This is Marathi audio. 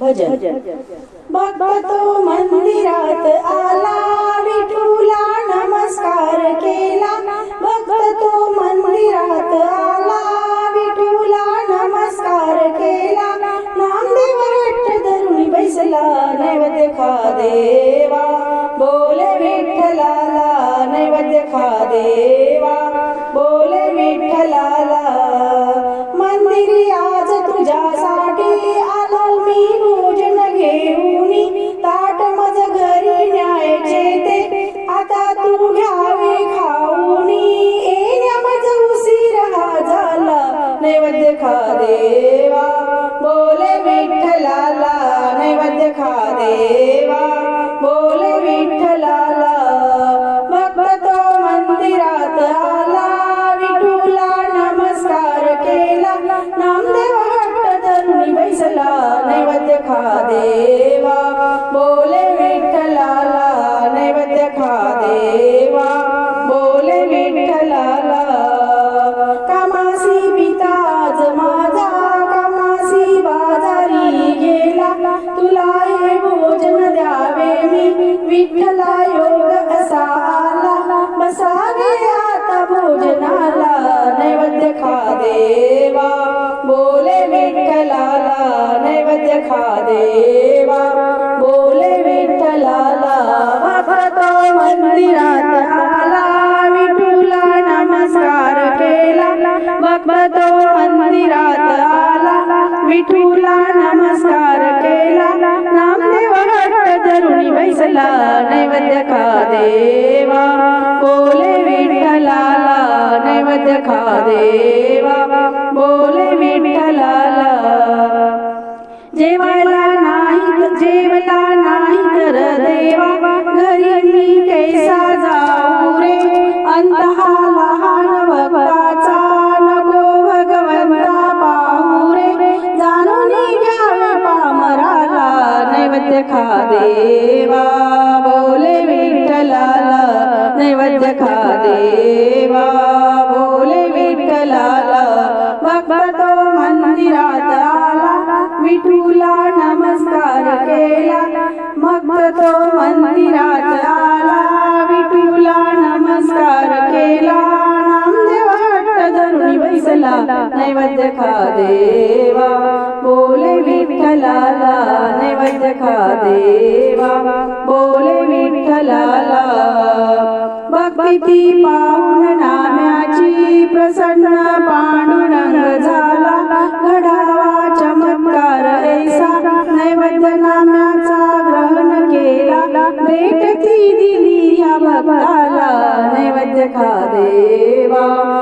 भजन. भक्तो मंदिरात आला विठूला नमस्कार केला. भक्त तो मंदिरात आला विठूला नमस्कार केला. नामदेव रट्ट धरून बैसला नैवेद्य खा देवा बोले विठ्ठलाला नैवेद्य खा. देवा बोले विठ्ठलाला भक्त तो मंदिरात आला. विठूला नमस्कार केला. नामदेव हट्ट धरून बैसला. नैवेद्य खा. देवा विठ्ठला योग असा आला बसावे आता भोजनाला नैवेद्य खा देवा बोले विठ्ठलाला नैवेद्य खा देवा बोले विठ्ठलाला भक्तो मंदिरात आला. विठूला नमस्कार केला. भक्तो मंदिरात आला. विठूला नमस्कार केला. विठ्ठला बैसला नैवेद्य खा देवा बोले विठ्ठला नैवेद्य खा देवा बोले विठ्ठला जेवायला नाही जेवला नाही तर देवा घरी मी कैसा जाऊ रे? अंतहाला खा देवा बोले विठ्ठलाला. नैवेद्य खा देवा बोले विठ्ठलाला. तो मंदिरात आला विठूला नमस्कार केला. मग तो मंदिरात आला विठूला नमस्कार केला. नामदेव धरून धरुणी बैसला. नैवेद्य खा देवा बोले विठ्ठलाला. देखा देवा बोले विठ्ठलाला. भक्ती पाहून नाम्याची प्रसन्न पांडुरंग झाला. घडावा चमत्कार ऐसा नैवेद्य नाम्याचा ग्रहण केला. भेट ती दिली या भक्ताला. नैवेद्य खा देवा.